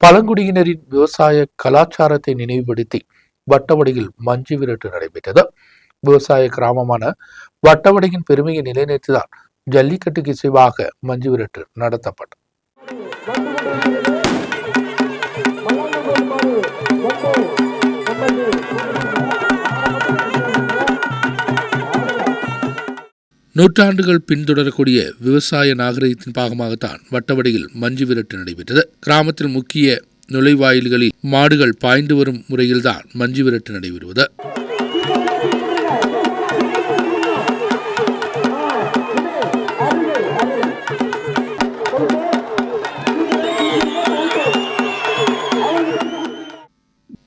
பழங்குடியினரின் விவசாய கலாச்சாரத்தை நினைவுபடுத்தி வட்டவடையில் மஞ்சு விரட்டு நடைபெற்றது. விவசாய கிராமமான வட்டவடையின் பெருமையை நிலைநிறுத்திதான் ஜல்லிக்கட்டுக்கு இசைவாக மஞ்சு விரட்டு நடத்தப்பட்டது. நூற்றாண்டுகள் பின்தொடரக்கூடிய விவசாய நாகரிகத்தின் பாகமாகத்தான் வட்டவடையில் மஞ்சு விரட்டு நடைபெற்றது. கிராமத்தில் முக்கிய நுழைவாயில்களில் மாடுகள் பாய்ந்து வரும் முறையில்தான் மஞ்சு விரட்டு நடைபெறுவது.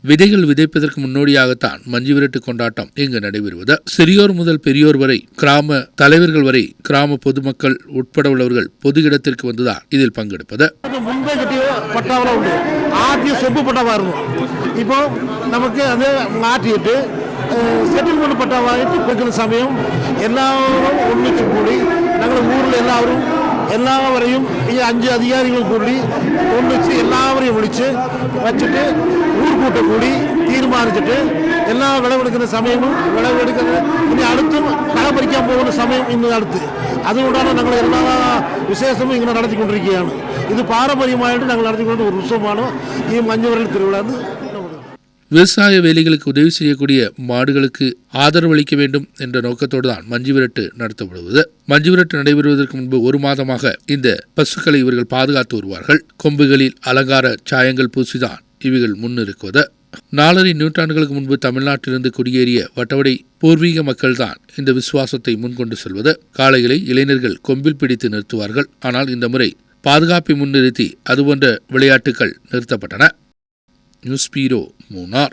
விதைகள் விதைப்பதற்கு முன்னோடியாகத்தான் மஞ்சு விரட்டு கொண்டாட்டம் இங்கு நடைபெறுவது. சிறியோர் முதல் பெரியோர் வரை கிராம தலைவர்கள் வரை கிராம பொதுமக்கள் உட்பட உள்ளவர்கள் பொது இடத்திற்கு வந்துதான் இதில் பங்கெடுப்பது. அது செப்பு பட்டாவா இருக்கும். இப்போ நமக்கு அது மாற்றிட்டு செட்டில்மெண்ட் பட்டாவாகிட்டு கொஞ்சம் சமயம். எல்லாரும் ஒன்றிச்சு கூடி நாங்கள் ஊரில் எல்லாரும் എല്ലാവരെയും ഈ അഞ്ച് അധികാരികൾ കൂടി ഒന്നിച്ച് എല്ലാവരെയും വിളിച്ച് വച്ചിട്ട് ഊർക്കൂട്ടം കൂടി തീരുമാനിച്ചിട്ട് എല്ലാ വിളവെടുക്കുന്ന സമയവും വിളവെടുക്കുന്ന ഇനി അടുത്തും കള പറിക്കാൻ പോകുന്ന സമയം ഇന്ന് അടുത്ത് അതുകൊണ്ടാണ് ഞങ്ങൾ എല്ലാ വിശേഷവും ഇങ്ങനെ നടത്തിക്കൊണ്ടിരിക്കുകയാണ് ഇത് പാരമ്പര്യമായിട്ട് ഞങ്ങൾ നടത്തിക്കൊണ്ട് ഒരു ഉത്സവമാണ് ഈ മഞ്ഞുവരൽ തിരുവിള എന്ന് விவசாய வேலைகளுக்கு உதவி செய்யக்கூடிய மாடுகளுக்கு ஆதரவு அளிக்க வேண்டும் என்ற நோக்கத்தோடு தான் மஞ்சு விரட்டு நடத்தப்படுவது. மஞ்சு விரட்டு நடைபெறுவதற்கு முன்பு ஒரு மாதமாக இந்த பசுக்களை இவர்கள் பாதுகாத்து வருவார்கள். கொம்புகளில் அலங்கார சாயங்கள் பூசிதான் இவைகள் முன்னிருக்குவது. நாலரை நூற்றாண்டுகளுக்கு முன்பு தமிழ்நாட்டிலிருந்து குடியேறிய வட்டவடை பூர்வீக மக்கள்தான் இந்த விசுவாசத்தை முன்கொண்டு செல்வது. காளைகளை இளைஞர்கள் கொம்பில் பிடித்து நிறுத்துவார்கள். ஆனால் இந்த முறை பாதுகாப்பை முன்னிறுத்தி அதுபோன்ற விளையாட்டுகள் நிறுத்தப்பட்டன. ന്യൂസ് പീരോ മൂന്നാർ